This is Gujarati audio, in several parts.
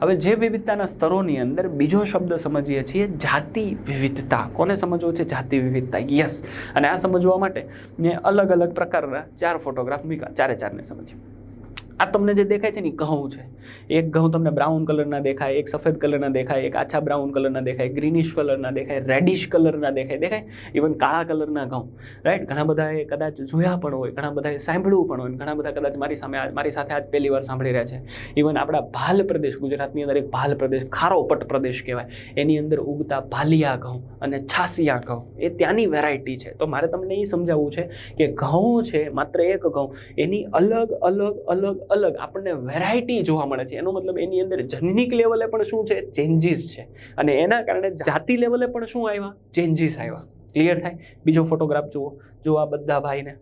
હવે જે વિવિધતાના સ્તરોની અંદર બીજો શબ્દ સમજીએ છીએ જાતિ વિવિધતા. કોને સમજવો છે? જાતિ વિવિધતા. યસ અને આ સમજવા માટે મેં અલગ અલગ પ્રકારના ચાર ફોટોગ્રાફ મૂક્યા. ચારે ચારને સમજીએ. આ તમને જે દેખાય છે ને ઘઉં છે. એક ઘઉં તમને બ્રાઉન કલરના દેખાય, એક સફેદ કલરના દેખાય, એક આછા બ્રાઉન કલરના દેખાય ગ્રીનિશ કલરના દેખાય રેડિશ કલરના દેખાય દેખાય? ઇવન કાળા કલરના ઘઉં. રાઈટ ઘણા બધાએ કદાચ જોયા પણ હોય, ઘણા બધાએ સાંભળ્યું પણ હોય ઘણા બધા કદાચ મારી સામે મારી સાથે આજ પહેલી વાર સાંભળી રહ્યા છે. ઇવન આપણા ભાલ પ્રદેશ, ગુજરાતની અંદર એક ભાલ પ્રદેશ, ખારો પટ પ્રદેશ કહેવાય. એની અંદર ઉગતા ભાલિયા ઘઉં અને છાસિયા ઘઉં. એ ત્યાંની વેરાયટી છે. તો મારે તમને એ સમજાવવું છે કે ઘઉં છે, માત્ર એક ઘઉં, એની અલગ અલગ અલગ અલગ આપણને વેરાયટી જોવા મળે છે. એનો મતલબ એની અંદર જનનિક લેવલે પણ શું છે? ચેન્જીસ છે. અને એના કારણે જાતિ લેવલે પણ શું આવ્યા? ચેન્જીસ આવ્યા. ક્લિયર થાય? બીજો ફોટોગ્રાફ જુઓ. જો આ બધા ભાઈને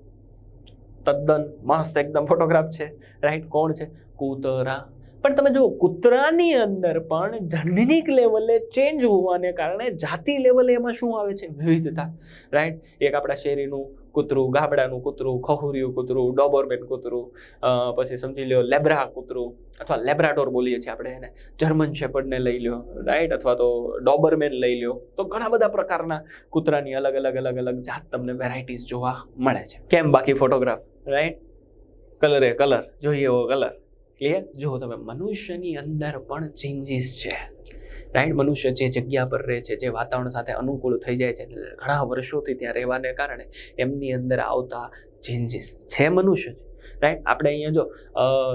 તદ્દન મસ્ત એકદમ ફોટોગ્રાફ છે. રાઈટ કોણ છે? કૂતરા. પણ તમે જુઓ, કૂતરાની અંદર પણ જનનિક લેવલે ચેન્જ હોવાને કારણે જાતિ લેવલે એમાં શું આવે છે? વિવિધતા. રાઈટ એક આપણા શેરીનું કૂતરું, ગાબડાનું કૂતરું, ખહુરિયું કૂતરું, ડોબરમેન કૂતરું પછી સમજી લ્યો લેબ્રા કૂતરું, અથવા લેબ્રાડોર બોલીએ છીએ આપણે એને, જર્મન શેપર્ડને લઈ લ્યો રાઈટ અથવા તો ડોબરમેન લઈ લ્યો. તો ઘણા બધા પ્રકારના કૂતરાની અલગ અલગ અલગ અલગ જાત તમને વેરાયટીઝ જોવા મળે છે. કેમ બાકી ફોટોગ્રાફ રાઈટ કલર એ કલર જોઈએ એવો કલર ક્લિયર જુઓ તમે, મનુષ્યની અંદર પણ ચેન્જીસ છે. રાઈટ મનુષ્ય જે જગ્યા પર રહે છે, જે વાતાવરણ સાથે અનુકૂળ થઈ જાય છે, ઘણા વર્ષોથી ત્યાં રહેવાને કારણે એમની અંદર આવતા ચેન્જીસ છે મનુષ્ય રાઈટ આપણે અહીંયા જો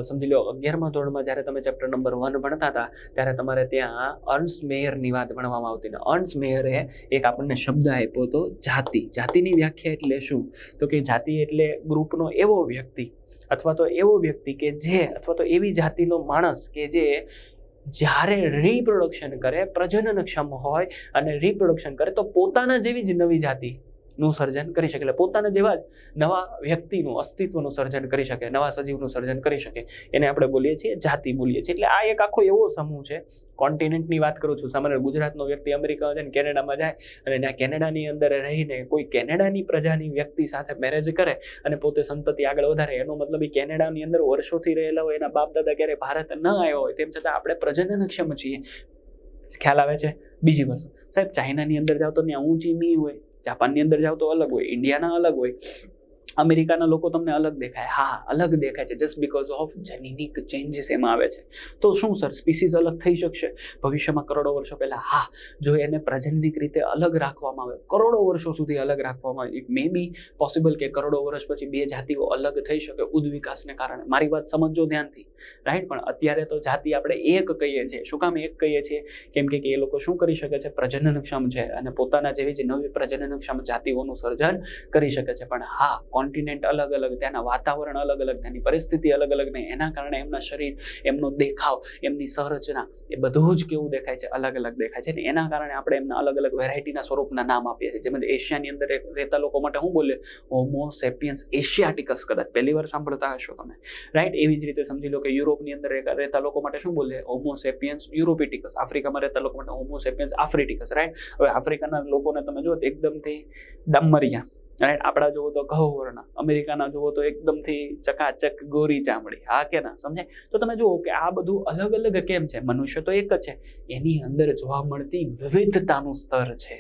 સમજી લો અગિયારમા ધોરણમાં જ્યારે તમે ચેપ્ટર નંબર વન ભણતા હતા, ત્યારે તમારે ત્યાં અર્ન્સ મેયરની વાત ભણવામાં આવતી ને અર્ન્સ મેયરે એક આપણને શબ્દ આપ્યો હતો, જાતિ. જાતિની વ્યાખ્યા એટલે શું? તો કે જાતિ એટલે ગ્રુપનો એવો વ્યક્તિ, અથવા તો એવો વ્યક્તિ કે જે, અથવા તો એવી જાતિનો માણસ કે જે જ્યારે રિપ્રોડક્શન કરે પ્રજનનક્ષમ હોય અને રીપ્રોડક્શન કરે તો પોતાના જેવી જ નવી જાતિ નું સર્જન કરી શકે. એટલે પોતાના જેવા જ નવા વ્યક્તિનું અસ્તિત્વનું સર્જન કરી શકે, નવા સજીવનું સર્જન કરી શકે. એને આપણે બોલીએ છીએ જાતિ બોલીએ છીએ. એટલે આ એક આખો એવો સમૂહ છે. કોન્ટિનેન્ટની વાત કરું છું. સામાન્ય ગુજરાતનો વ્યક્તિ અમેરિકા જાય ને કેનેડામાં જાય અને ત્યાં કેનેડાની અંદર રહીને કોઈ કેનેડાની પ્રજાની વ્યક્તિ સાથે મેરેજ કરે અને પોતે સંતતિ આગળ વધારે. એનો મતલબ એ કેનેડાની અંદર વર્ષોથી રહેલા હોય, એના બાપ દાદા ક્યારે ભારત ન આવ્યો હોય, તેમ છતાં આપણે પ્રજનનક્ષમ છીએ. ખ્યાલ આવે છે? બીજી વસ્તુ. સાહેબ, ચાઇનાની અંદર જાઓ તો ત્યાં ઊંચી મી હોય. જાપાનની અંદર જાઓ તો અલગ હોય ઇન્ડિયાના અલગ હોય. અમેરિકાના લોકો તમને અલગ દેખાય. હા અલગ દેખાય છે just because of genetic changes એમાં આવે છે. તો શું સર સ્પીસીસ અલગ થઈ શકશે? ભવિષ્યમાં કરોડો વર્ષો પહેલાં, હા, જો એને પ્રજનનિક રીતે અલગ રાખવામાં આવે, કરોડો વર્ષો સુધી અલગ રાખવામાં આવે ઇટ મે બી પોસિબલ કે કરોડો વર્ષ પછી બે જાતિઓ અલગ થઈ શકે ઉદ્વિકાસને કારણે. મારી વાત સમજો ધ્યાનથી રાઈટ પણ અત્યારે તો જાતિ આપણે એક કહીએ છીએ. શું કામ એક કહીએ છીએ? કેમ કે એ લોકો શું કરી શકે છે? પ્રજનનક્ષમ છે અને પોતાના જેવી જ નવી પ્રજનનક્ષમ જાતિઓનું સર્જન કરી શકે છે. પણ હા કોન્ટિનેન્ટ અલગ અલગ, ત્યાંના વાતાવરણ અલગ અલગ, ત્યાંની પરિસ્થિતિ અલગ અલગ ને એના કારણે એમના શરીર, એમનો દેખાવ, એમની સંરચના એ બધું જ કેવું દેખાય છે, અલગ અલગ દેખાય છે. ને એના કારણે આપણે એમના અલગ અલગ વેરાયટીના સ્વરૂપના નામ આપીએ છીએ. જેમ એશિયાની અંદર રહેતા લોકો માટે શું બોલે હોમો સેપિયન્સ એશિયાટિકસ કદાચ પહેલી વાર સાંભળતા હશો તમે. રાઈટ એવી જ રીતે સમજી લો કે યુરોપની અંદર રહેતા લોકો માટે શું બોલે હોમો સેપિયન્સ યુરોપિટિકસ આફ્રિકામાં રહેતા લોકો માટે હોમો સેપિયન્સ આફ્રિટિકસ રાઈટ હવે આફ્રિકાના લોકોને તમે જુઓ એકદમથી એકદમથી ડામરિયા. રાઈટ આપણા જુઓ તો ઘઉં અમેરિકાના જુઓ તો એકદમથી ચકાચક ગોરી ચામડી. હા કે ના? સમજાય? તો તમે જુઓ કે આ બધું અલગ અલગ કેમ છે? મનુષ્ય તો એક જ છે. એની અંદર જોવા મળતી વિવિધતાનું સ્તર છે.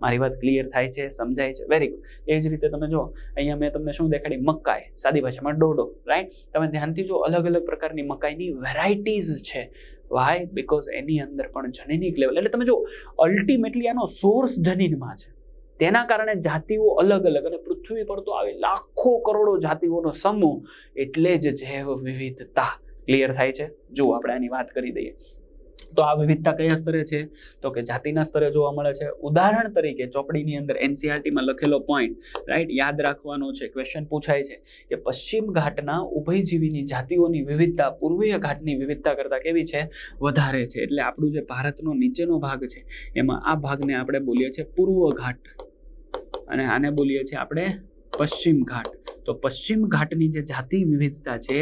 મારી વાત ક્લિયર થાય છે? સમજાય છે? વેરી ગુડ એ જ રીતે તમે જુઓ, અહીંયા મેં તમને શું દેખાડી? મકાઈ. સાદી ભાષામાં ડોડો રાઈટ તમે ધ્યાનથી જો અલગ અલગ પ્રકારની મકાઈની વેરાયટીઝ છે. વાય બિકોઝ એની અંદર પણ જનીનિક લેવલ એટલે તમે જો અલ્ટિમેટલી આનો સોર્સ જનીનમાં છે. તેના કારણે જાતિઓ અલગ અલગ અને પૃથ્વી પર તો આવે લાખો કરોડો જાતિઓનો સમૂહ એટલે જ જૈવ વિવિધતા ક્લિયર થાય છે. જો આપણે આની વાત કરી દઈએ. તો આ વિવિધતા કયા સ્તરે છે? તો કે જાતિના સ્તરે જોવા મળે છે. ઉદાહરણ તરીકે ચોપડીની અંદર એનસીઆરટીમાં લખેલો પોઈન્ટ રાઈટ યાદ રાખવાનો છે. ક્વેશ્ચન પૂછાય છે કે પશ્ચિમ ઘાટના ઉભયજીવીની જાતિઓની વિવિધતા પૂર્વીય ઘાટની વિવિધતા કરતાં કેવી છે? વધારે છે. એટલે આપણું જે ભારતનો નીચેનો ભાગ છે, એમાં આ ભાગને આપણે બોલીએ છીએ પૂર્વ ઘાટ. અને આને બોલીએ છીએ આપણે પશ્ચિમ ઘાટ. તો પશ્ચિમ ઘાટની જે જાતિ વિવિધતા છે,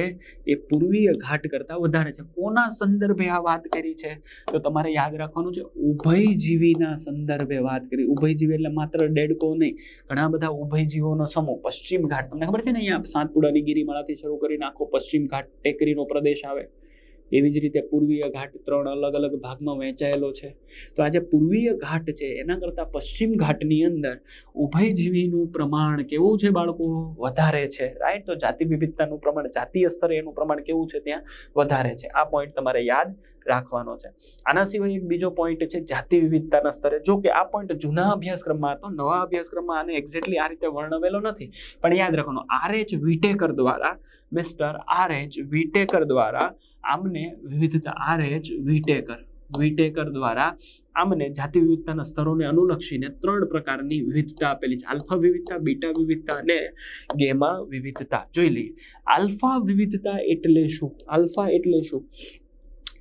એ પૂર્વીય ઘાટ કરતાં વધારે છે. કોના સંદર્ભે આ વાત કરી છે? તો તમારે યાદ રાખવાનું છે, ઉભયજીવીના સંદર્ભે વાત કરી. ઉભયજીવી એટલે માત્ર ડેડકો નહીં, ઘણા બધા ઉભયજીવોનો સમૂહ. પશ્ચિમ ઘાટ, તમને ખબર છે ને અહીંયા સાતપુડાની ગિરિમાળાથી શરૂ કરીને આખો પશ્ચિમ ઘાટ ટેકરીનો પ્રદેશ આવે? એવી જ રીતે પૂર્વીય ઘાટ ત્રણ અલગ અલગ ભાગમાં વહેંચાયેલો છે. તો આ જે પૂર્વીય ઘાટ છે, એના કરતાં પશ્ચિમ ઘાટની અંદર ઉભયજીવીનું પ્રમાણ કેવું છે બાળકો? વધારે છે. રાઈટ તો જાતિ વિવિધતાનું પ્રમાણ, જાતીય સ્તરે એનું પ્રમાણ કેવું છે ત્યાં? વધારે છે. આ પોઈન્ટ તમારે યાદ રાખવાનો છે. આના સિવાય એક બીજો પોઈન્ટ છે જાતિ વિવિધતાના સ્તરે. જો કે આ પોઈન્ટ જૂના અભ્યાસક્રમમાં હતો, નવા અભ્યાસક્રમમાં આને એક્ઝેક્ટલી આ રીતે વર્ણવેલો નથી. પણ યાદ રાખવાનું આર એચ વિટેકર દ્વારા મિસ્ટર આર એચ વિટેકર દ્વારા આમને વિવિધતા આર એચ વિટેકર વિટેકર દ્વારા આમને જાતિ વિવિધતાના સ્તરોને અનુલક્ષીને ત્રણ પ્રકારની વિવિધતા આપેલી છે. આલ્ફા વિવિધતા, બીટા વિવિધતા અને ગેમા વિવિધતા. જોઈ લઈએ. આલ્ફા વિવિધતા એટલે શું? આલ્ફા એટલે શું?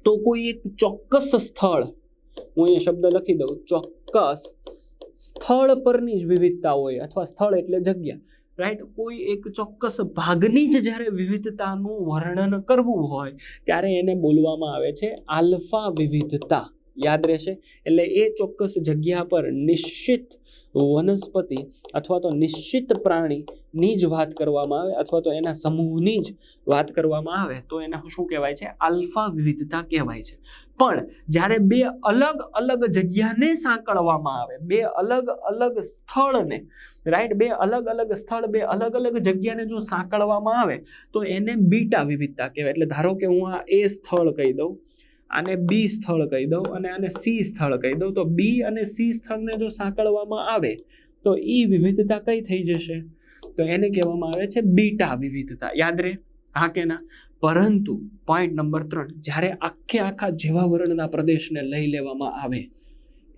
તો કોઈ એક ચોક્કસ સ્થળ, હું અહીંયા શબ્દ લખી દઉં, ચોક્કસ સ્થળ પરની જ વિવિધતા હોય અથવા સ્થળ એટલે જગ્યા રાઈટ કોઈ એક ચોક્કસ ભાગની જ જ્યારે વિવિધતાનું વર્ણન કરવું હોય, ત્યારે એને બોલવામાં આવે છે આલ્ફા વિવિધતા. યાદ રહેશે. એટલે એ ચોક્કસ જગ્યા પર નિશ્ચિત વનસ્પતિ અથવા તો નિશ્ચિત પ્રાણીની જ વાત કરવામાં આવે અથવા તો એના સમૂહની જ વાત કરવામાં આવે, તો એને શું કહેવાય છે? આલ્ફા વિવિધતા કહેવાય છે. પણ જ્યારે બે અલગ અલગ જગ્યાને સાંકળવામાં આવે, બે અલગ અલગ સ્થળને રાઈટ બે અલગ અલગ સ્થળ, બે અલગ અલગ જગ્યાને જો સાંકળવામાં આવે, તો એને બીટા વિવિધતા કહેવાય. એટલે ધારો કે હું આ એ સ્થળ કહી દઉં આને બી સ્થળ કહી દઉં અને આને સી સ્થળ કહી દઉં. તો બી અને સી સ્થળને જો સાંકળવામાં આવે, તો ઈ વિવિધતા કઈ થઈ જશે? તો એને કહેવામાં આવે છે બીટા વિવિધતા. યાદ રહે હા કે ના? પરંતુ પોઈન્ટ નંબર ત્રણ, જ્યારે આખે આખા જેવા વર્ણના પ્રદેશને લઈ લેવામાં આવે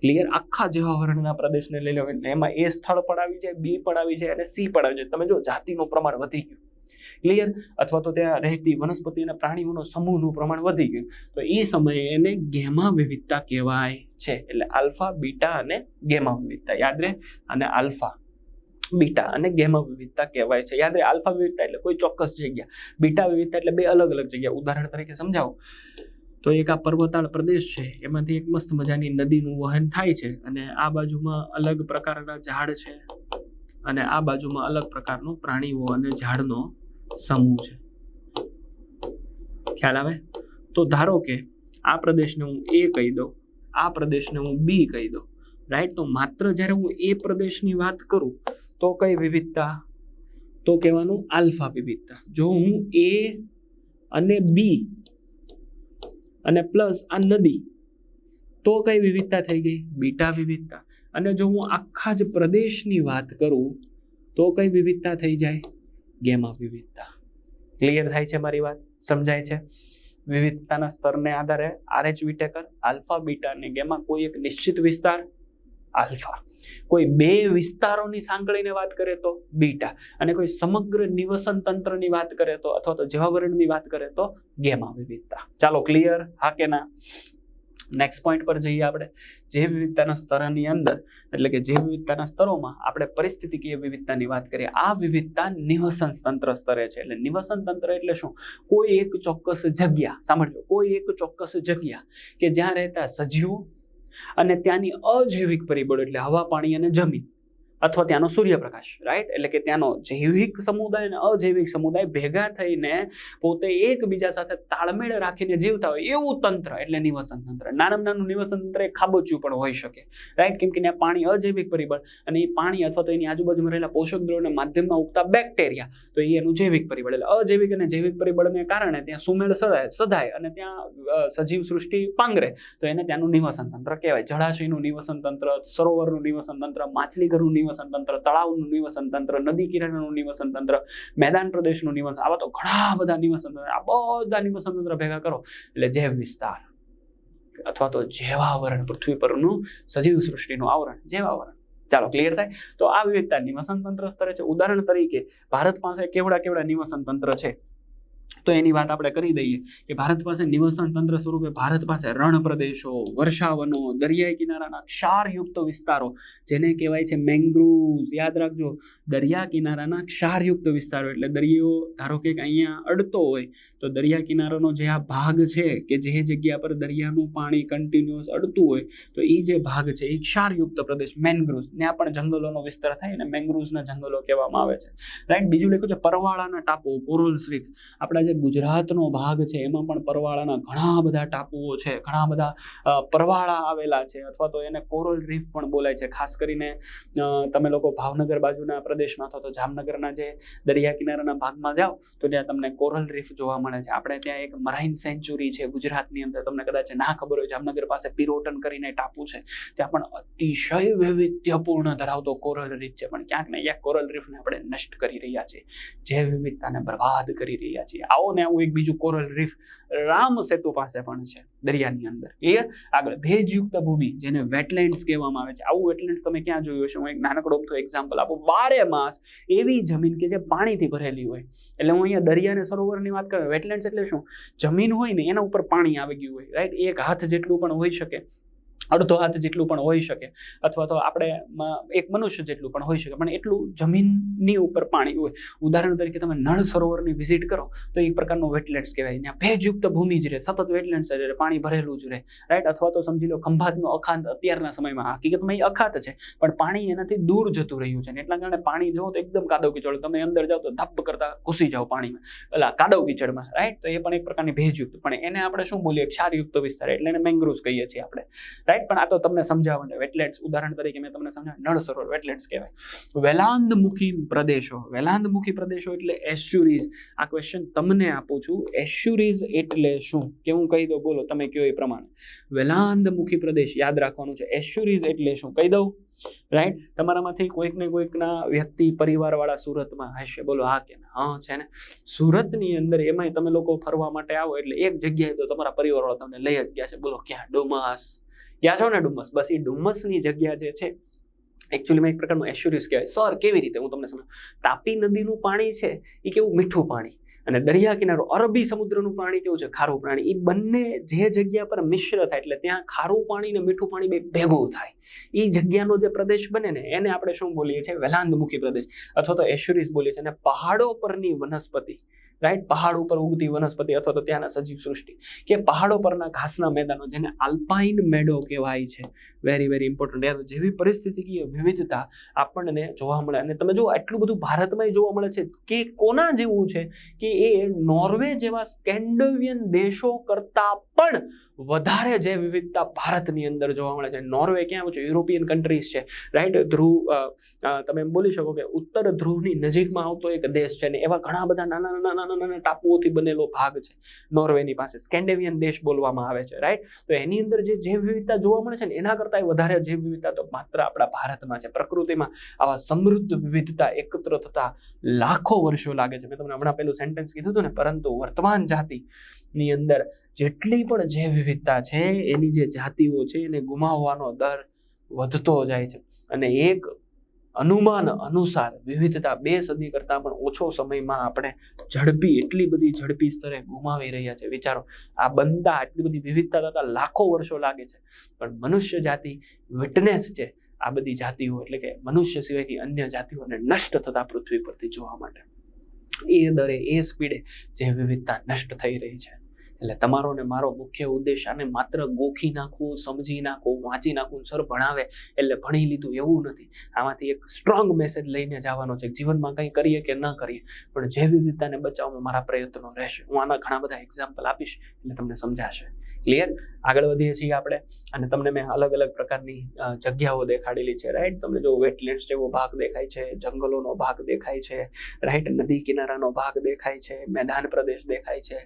ક્લિયર આખા જેવા વર્ણના પ્રદેશને લઈ લેવા એમાં એ સ્થળ પણ આવી જાય, બી પણ આવી જાય અને સી પણ આવી જાય. તમે જો જાતિનું પ્રમાણ વધી ગયું. ક્લિયર અથવા તો ત્યાં રહેતી વનસ્પતિ અને પ્રાણીઓનો સમૂહનું પ્રમાણ વધી ગયું. તો એ સમયે એને ગેમા વિવિધતા કહેવાય છે. એટલે આલ્ફા, બીટા અને ગેમા વિવિધતા. યાદ રહે? અને આલ્ફા, બીટા અને ગેમા વિવિધતા કહેવાય છે. યાદ રહે? આલ્ફા વિવિધતા એટલે કોઈ ચોક્કસ જગ્યા. બીટા વિવિધતા એટલે બે અલગ અલગ જગ્યા. ઉદાહરણ તરીકે સમજાવો. તો એક આ પર્વતાળ પ્રદેશ છે. એમાંથી એક મસ્ત મજાની નદીનું વહન થાય છે. અને આ બાજુમાં અલગ પ્રકારના ઝાડ છે. અને આ બાજુમાં અલગ પ્રકારનું પ્રાણીઓ અને ઝાડનો સમૂહ છે. ખ્યાલ આવે? તો ધારો કે આ પ્રદેશને હું એ કહી દઉં, આ પ્રદેશને હું બી કહી દઉં રાઈટ તો માત્ર જ્યારે હું એ પ્રદેશની વાત કરું, તો કઈ વિવિધતા? તો કહેવાનું આલ્ફા વિવિધતા. જો હું એ અને બી અને પ્લસ આ નદી, તો કઈ વિવિધતા થઈ ગઈ? બીટા વિવિધતા. અને જો હું આખા જ પ્રદેશની વાત કરું, તો કઈ વિવિધતા થઈ જાય? ગેમા વિવિધતા ક્લિયર થાય છે મારી વાત? સમજાય છે? વિવિધતાના સ્તરને આધારે આરએચ વિટેકર આલ્ફા બીટા અને ગેમા કોઈ એક નિશ્ચિત વિસ્તાર? આલ્ફા કોઈ બે વિસ્તારોની સાંકળીને વાત કરે તો બીટા અને કોઈ સમગ્ર નિવસન તંત્રની વાત કરે તો અથવા તો જવાવરણની વાત કરે તો ગેમાં વિવિધતા ચાલો ક્લિયર હા કે ના? નેક્સ્ટ પોઈન્ટ પર જઈએ આપણે. જે વિવિધતાના સ્તરની અંદર, એટલે કે જે વિવિધતાના સ્તરોમાં આપણે પરિસ્થિતિકીય વિવિધતાની વાત કરીએ, આ વિવિધતા નિવસન તંત્ર સ્તરે છે. એટલે નિવસન તંત્ર એટલે શું? કોઈ એક ચોક્કસ જગ્યા, સાંભળજો, કોઈ એક ચોક્કસ જગ્યા કે જ્યાં રહેતા સજીવો અને ત્યાંની અજૈવિક પરિબળો, એટલે હવા, પાણી અને જમીન અથવા ત્યાંનો સૂર્યપ્રકાશ રાઈટ એટલે કે ત્યાંનો જૈવિક સમુદાય અને અજૈવિક સમુદાય ભેગા થઈને પોતે એકબીજા સાથે તાળમેળ રાખીને જીવતા હોય એવું તંત્ર, એટલે નિવસન તંત્ર. નાનામાં નાનું નિવસન તંત્ર એ ખાબોચ્યું પણ હોઈ શકે રાઈટ કેમ કે ત્યાં પાણી અજૈવિક પરિબળ અને એ પાણી અથવા તો એની આજુબાજુમાં રહેલા પોષક દ્રવ્યોના માધ્યમમાં ઉગતા બેક્ટેરિયા તો એ એનું જૈવિક પરિબળ, એટલે અજૈવિક અને જૈવિક પરિબળને કારણે ત્યાં સુમેળ સદાય સધાય અને ત્યાં સજીવ સૃષ્ટિ પાંગરે, તો એને ત્યાંનું નિવસન તંત્ર કહેવાય. જળાશયનું નિવસન તંત્ર, સરોવરનું નિવસન તંત્ર, માછલીઘરનું નિવસન તંત્ર તળાવનું નિવસન તંત્ર નદી કિનારાનું નિવસન તંત્ર મેદાન પ્રદેશનું નિવસન, આવા તો ઘણા બધા નિવસન તંત્ર આ બધા નિવસન તંત્ર ભેગા કરો. એટલે જૈવ વિસ્તાર અથવા તો જેવાવરણ પૃથ્વી પરનું સજીવ સૃષ્ટિનું આવરણ જેવાવરણ ચાલો ક્લિયર થાય? તો આ વિવિધતા નિવસન તંત્ર સ્તરે છે. ઉદાહરણ તરીકે, ભારત પાસે કેવડા કેવડા નિવસન તંત્ર છે? તો એની વાત આપણે કરી દઈએ કે ભારત પાસે નિવસન તંત્ર સ્વરૂપે ભારત પાસે રણ પ્રદેશો વર્ષાવનો, દરિયાઈ કિનારાના ક્ષારયુક્ત વિસ્તારો, જેને કહેવાય છે મેંગ્રુવ્સ યાદ રાખજો, દરિયા કિનારાના ક્ષારયુક્ત વિસ્તારો એટલે દરિયો, ધારો કે અહીંયા અડતો હોય, તો દરિયા કિનારાનો જે આ ભાગ છે કે જે જગ્યા પર દરિયાનું પાણી કન્ટિન્યુઅસ અડતું હોય, તો એ જે ભાગ છે એ ક્ષારયુક્ત પ્રદેશ મેંગ્રુવ્સ ત્યાં પણ જંગલોનો વિસ્તાર થાય અને મેંગ્રુવ્સના જંગલો કહેવામાં આવે છે. રાઈટ બીજું લખ્યું છે, પરવાળાના ટાપુ કોરલ રીફ આપણા આપણા જે ગુજરાતનો ભાગ છે, એમાં પણ પરવાળાના ઘણા બધા ટાપુઓ છે, ઘણા બધા પરવાળા આવેલા છે, અથવા તો એને કોરલ રીફ પણ બોલાય છે. ખાસ કરીને તમે લોકો ભાવનગર બાજુના પ્રદેશમાં અથવા તો જામનગરના જે દરિયા કિનારાના ભાગમાં જાઓ, તો ત્યાં તમને કોરલ રીફ જોવા મળે છે. આપણે ત્યાં એક મરાઇન સેન્ચુરી છે ગુજરાતની અંદર. તમને કદાચ ના ખબર હોય, જામનગર પાસે પિરોટન કરીને ટાપુ છે. ત્યાં પણ અતિશય વૈવિધ્યપૂર્ણ ધરાવતો કોરલ રીફ છે. પણ ક્યાંક ને ક્યાંક કોરલ રીફને આપણે નષ્ટ કરી રહ્યા છીએ. જૈવ વિવિધતાને બરબાદ કરી રહ્યા છીએ. આવો ને આવું એક બીજું કોરલ રીફ રામ સેતુ પાસે પણ છે, દરિયાની અંદર. ક્લિયર આગળ, ભેજયુક્ત ભૂમિ, જેને વેટલેન્ડ્સ કહેવામાં આવે છે. આવું વેટલેન્ડ્સ તમે ક્યાં જોયું હશે? હું એક નાનકડો તો એક્ઝામ્પલ આપું. બારે માસ એવી જમીન કે જે પાણીથી ભરેલી હોય. એટલે હું અહીંયા દરિયા અને સરોવરની વાત કરું વેટલેન્ડ્સ એટલે શું? જમીન હોય ને એના ઉપર પાણી આવી ગયું હોય રાઈટ એક હાથ જેટલું પણ હોઈ શકે. અડધો હાથ જેટલું પણ હોઈ શકે અથવા તો આપણે એક મનુષ્ય જેટલું પણ હોઈ શકે. પણ એટલું જમીનની ઉપર પાણી હોય. ઉદાહરણ તરીકે તમે નળ સરોવરની વિઝિટ કરો, તો એક પ્રકારનું વેટલેન્ડ્સ કહેવાય. ત્યાં ભેજયુક્ત ભૂમિ જ રહે, સતત વેટલેન્ડ્સ જ રહે, પાણી ભરેલું જ રહે. રાઈટ અથવા તો સમજી લો ખંભાતનો અખાત અત્યારના સમયમાં. હકીકતમાં એ અખાત છે, પણ પાણી એનાથી દૂર જતું રહ્યું છે એટલા કારણે પાણી જો તો એકદમ કાદવ કીચડ તમે અંદર જાઓ તો ધપ કરતા ઘૂસી જાઓ પાણીમાં. એટલે કાદવ કીચડમાં. રાઈટ તો એ પણ એક પ્રકારની ભેજયુક્ત. પણ એને આપણે શું બોલીએ? ક્ષારયુક્ત વિસ્તાર. એટલે એને મેંગ્રુવ્સ કહીએ છીએ આપણે. રાઈટ પણ આ તો તમને સમજાવવાનું વેટલેટ્સ ઉદાહરણ તરીકે મેં તમને સમજાવ્યું નળ સરોવર વેટલેટ્સ કહેવાય. વેલાંદમુખી પ્રદેશો વેલાંદમુખી પ્રદેશો એટલે એસ્યુરીઝ આ ક્વેશ્ચન તમને આપું છું એશ્યુરીઝ એટલે શું? કે હું કહી દઉં? બોલો, તમે કયો એ પ્રમાણે. વેલાંદમુખી પ્રદેશ, યાદ રાખવાનું છે. એશ્યુરીઝ એટલે શું? કહી દઉં? રાઈટ તમારામાંથી કોઈક ને કોઈકના વ્યક્તિ, પરિવારવાળા સુરતમાં હશે. બોલો, હા કે? હા, છે ને? સુરતની અંદર એમાંય તમે લોકો ફરવા માટે આવો એટલે એક જગ્યાએ તો તમારા પરિવારવાળા તમને લઈ જ ગયા છે. બોલો, ક્યાં? ડુમસ. ગયા છો ને ડુમ્મસ. બસ એ ડુમસની જગ્યા જે છે એકચ્યુઅલીમાં એક પ્રકારનું એશ્યુરિયસ કહેવાય. સર, કેવી રીતે? હું તમને સમજાવું. તાપી નદીનું પાણી છે, એ કેવું મીઠું પાણી. અને દરિયા કિનારો, અરબી સમુદ્રનું પાણી કેવું છે? ખારું પાણી. એ બંને જે જગ્યા પર મિશ્ર થાય, એટલે ત્યાં ખારું પાણી ને મીઠું પાણી બે ભેગું થાય. એ જગ્યાનો જે પ્રદેશ બને ને, એને આપણે શું બોલીએ છીએ? વેલાંગમુખી પ્રદેશ. અથવા તો એશ્યુરીસ બોલીએ છીએ. અને પહાડો પરની વનસ્પતિ. રાઈટ પહાડ ઉપર ઉગતી વનસ્પતિ અથવા તો ત્યાંના સજીવ સૃષ્ટિ. કે પહાડો પરના ઘાસના મેદાનો જેને આલ્પાઇન મેડો કહેવાય છે. વેરી વેરી ઇમ્પોર્ટન્ટ યાર, જેવી પરિસ્થિતિકીય વિવિધતા આપણને જોવા મળે અને તમે જો આટલું બધું ભારતમાં જોવા મળે છે કે કોના જેવું છે કે એ નોર્વે જેવા સ્કેન્ડોવિયન દેશો કરતા પણ વધારે જે વિવિધતા ભારતની અંદર જોવા મળે છે. નોર્વે ક્યાં છે? યુરોપિયન કન્ટ્રીઝ છે. રાઈટ ધ્રુવ તમે એમ બોલી શકો કે ઉત્તર ધ્રુવની નજીકમાં આવતો એક દેશ છે ને એવા ઘણા બધા નાના નાના નાના નાના ટાપુઓથી બનેલો ભાગ છે. નોર્વેની પાસે સ્કેન્ડેવિયન દેશ બોલવામાં આવે છે. રાઈટ તો એની અંદર જે જૈવ વિવિધતા જોવા મળે છે ને એના કરતાં વધારે જૈવ વિવિધતા તો માત્ર આપણા ભારતમાં છે. પ્રકૃતિમાં આવા સમૃદ્ધ વિવિધતા એકત્ર થતા લાખો વર્ષો લાગે છે. મેં તમને હમણાં પેલું સેન્ટેન્સ કીધું હતું ને, પરંતુ વર્તમાન જાતિની અંદર જેટલી પણ જૈવ વિવિધતા છે, એની જે જાતિઓ છે, એને ગુમાવવાનો દર વધતો જાય છે. અને એક અનુમાન અનુસાર વિવિધતા બે સદી કરતાં પણ ઓછો સમયમાં આપણે ઝડપી, એટલી બધી ઝડપી સ્તરે ગુમાવી રહ્યા છે. વિચારો, આ બનતા આટલી બધી વિવિધતા થતાં લાખો વર્ષો લાગે છે. પણ મનુષ્ય જાતિ વિટનેસ છે આ બધી જાતિઓ, એટલે કે મનુષ્ય સિવાયની અન્ય જાતિઓને નષ્ટ થતા પૃથ્વી પરથી જોવા માટે. એ દરે, એ સ્પીડે જે વિવિધતા નષ્ટ થઈ રહી છે. એટલે તમારો ને મારો મુખ્ય ઉદ્દેશ આને માત્ર ગોખી નાખવું, સમજી નાખવું, વાંચી નાખવું, સર ભણાવે એટલે ભણી લીધું એવું નથી. આમાંથી એક સ્ટ્રોંગ મેસેજ લઈને જવાનો છે જીવનમાં કંઈ કરીએ કે ન કરીએ, પણ જે વિવિધતાને બચાવવામાં મારા પ્રયત્નો રહેશે. હું આના ઘણા બધા એક્ઝામ્પલ આપીશ એટલે તમને સમજાશે. ક્લિયર આગળ વધીએ છીએ આપણે. અને તમને મેં અલગ અલગ પ્રકારની જગ્યાઓ દેખાડેલી છે રાઈટ તમને જો વેટલેન્ડ્સ જેવો ભાગ દેખાય છે, જંગલોનો ભાગ દેખાય છે રાઈટ નદી કિનારાનો ભાગ દેખાય છે, મેદાન પ્રદેશ દેખાય છે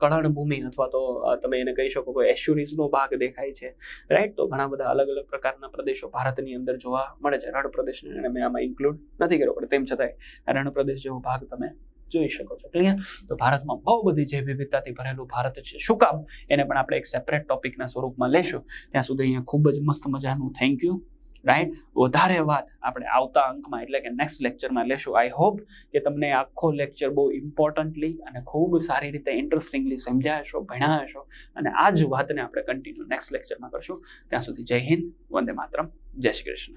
કળણ ભૂમિ અથવા તો તમે એને કહી શકો કે એશ્યુરીઝનો ભાગ દેખાય છે રાઈટ તો ઘણા બધા અલગ અલગ પ્રકારના પ્રદેશો ભારતની અંદર જોવા મળે છે. રણ પ્રદેશને મેં આમાં ઇન્ક્લુડ નથી કર્યો, પણ તેમ છતાંય રણ પ્રદેશ જેવો ભાગ તમે જોઈ શકો છો. ક્લિયર તો ભારતમાં બહુ બધી જૈવ વિવિધતાથી ભરેલું ભારત છે. શું કામ? એને પણ આપણે એક સેપરેટ ટોપિકના સ્વરૂપમાં લેશું. ત્યાં સુધી અહીંયા ખૂબ જ મસ્ત મજાનું થેન્ક યુ રાઈટ વધારે વાત આપણે આવતા અંકમાં એટલે કે નેક્સ્ટ લેક્ચરમાં લેશું. આઈ હોપ કે તમને આખો લેક્ચર બહુ ઇમ્પોર્ટન્ટલી અને ખૂબ સારી રીતે ઇન્ટરેસ્ટિંગલી સમજ્યા હશો, ભણ્યા અને આ જ વાતને આપણે કન્ટિન્યુ નેક્સ્ટ લેક્ચરમાં કરશું. ત્યાં સુધી જય હિન્દ, વંદે માતરમ. જય શ્રી કૃષ્ણ.